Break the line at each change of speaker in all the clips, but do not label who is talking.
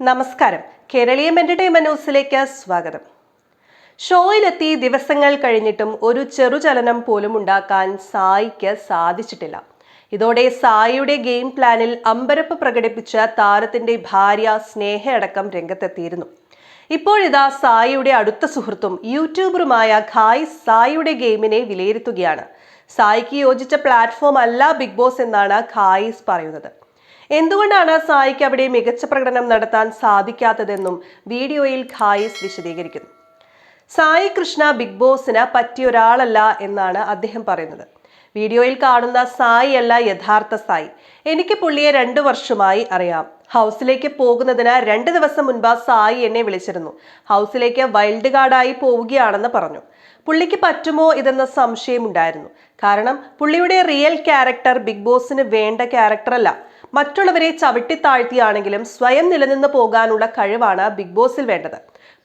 നമസ്കാരം. കേരളീയം എന്റർടൈൻമെന്റ് ന്യൂസിലേക്ക് സ്വാഗതം. ഷോയിലെത്തി ദിവസങ്ങൾ കഴിഞ്ഞിട്ടും ഒരു ചെറുചലനം പോലും ഉണ്ടാക്കാൻ സായിക്ക് സാധിച്ചിട്ടില്ല. ഇതോടെ സായിയുടെ ഗെയിം പ്ലാനിൽ അമ്പരപ്പ് പ്രകടിപ്പിച്ച താരത്തിന്റെ ഭാര്യ സ്നേഹയടക്കം രംഗത്തെത്തിയിരുന്നു. ഇപ്പോഴിതാ സായിയുടെ അടുത്ത സുഹൃത്തും യൂട്യൂബറുമായ ഖായ് സായിയുടെ ഗെയിമിനെ വിലയിരുത്തുകയാണ്. സായിക്ക് യോജിച്ച പ്ലാറ്റ്ഫോം അല്ല ബിഗ് ബോസ് എന്നാണ് ഖായിസ് പറയുന്നത്. എന്തുകൊണ്ടാണ് സായിക്ക് അവിടെ മികച്ച പ്രകടനം നടത്താൻ സാധിക്കാത്തതെന്നും വീഡിയോയിൽ ഖായിസ് വിശദീകരിക്കുന്നു. സായി കൃഷ്ണ ബിഗ് ബോസിന് പറ്റിയ ഒരാളല്ല എന്നാണ് അദ്ദേഹം പറയുന്നത്. വീഡിയോയിൽ കാണുന്ന സായി അല്ല യഥാർത്ഥ സായി. എനിക്ക് പുള്ളിയെ രണ്ടു വർഷമായി അറിയാം. ഹൗസിലേക്ക് പോകുന്നതിന് രണ്ട് ദിവസം മുൻപ് സായി എന്നെ വിളിച്ചിരുന്നു. ഹൗസിലേക്ക് വൈൽഡ് കാർഡായി പോവുകയാണെന്ന് പറഞ്ഞു. പുള്ളിക്ക് പറ്റുമോ ഇതെന്ന സംശയമുണ്ടായിരുന്നു. കാരണം പുള്ളിയുടെ റിയൽ ക്യാരക്ടർ ബിഗ് ബോസിന് വേണ്ട ക്യാരക്ടർ അല്ല മറ്റുള്ളവരെ ചവിട്ടിത്താഴ്ത്തിയാണെങ്കിലും സ്വയം നിലനിന്ന് പോകാനുള്ള കഴിവാണ് ബിഗ് ബോസിൽ വേണ്ടത്.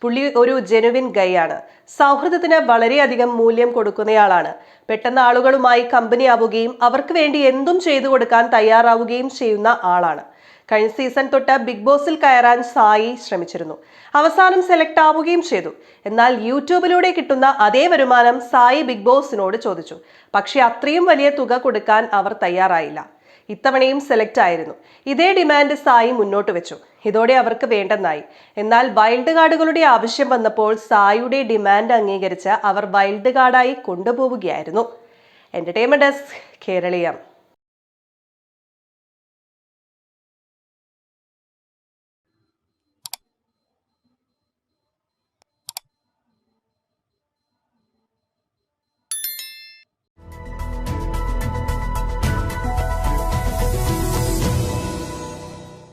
പുള്ളി ഒരു ജെനുവിൻ ഗൈയാണ് സൗഹൃദത്തിന് വളരെയധികം മൂല്യം കൊടുക്കുന്നയാളാണ്. പെട്ടെന്ന് ആളുകളുമായി കമ്പനി ആവുകയും അവർക്ക് വേണ്ടി എന്തും ചെയ്തു കൊടുക്കാൻ തയ്യാറാവുകയും ചെയ്യുന്ന ആളാണ്. കഴിഞ്ഞ സീസൺ തൊട്ട് ബിഗ് ബോസിൽ കയറാൻ സായി ശ്രമിച്ചിരുന്നു. അവസാനം സെലക്ട് ആവുകയും ചെയ്തു. എന്നാൽ യൂട്യൂബിലൂടെ കിട്ടുന്ന അതേ വരുമാനം സായി ബിഗ് ബോസിനോട് ചോദിച്ചു. പക്ഷേ അത്രയും വലിയ തുക കൊടുക്കാൻ അവർ തയ്യാറായില്ല. ഇത്തവണയും സെലക്ട് ആയിരുന്നു. ഇതേ ഡിമാൻഡ് സായി മുന്നോട്ട് വെച്ചു. ഇതോടെ അവർക്ക് വേണ്ടെന്നായി. എന്നാൽ വൈൽഡ് കാർഡുകളുടെ ആവശ്യം വന്നപ്പോൾ സായിയുടെ ഡിമാൻഡ് അംഗീകരിച്ച് അവർ വൈൽഡ് കാർഡായി കൊണ്ടുപോവുകയായിരുന്നു. Entertainment desk Keraleeyam.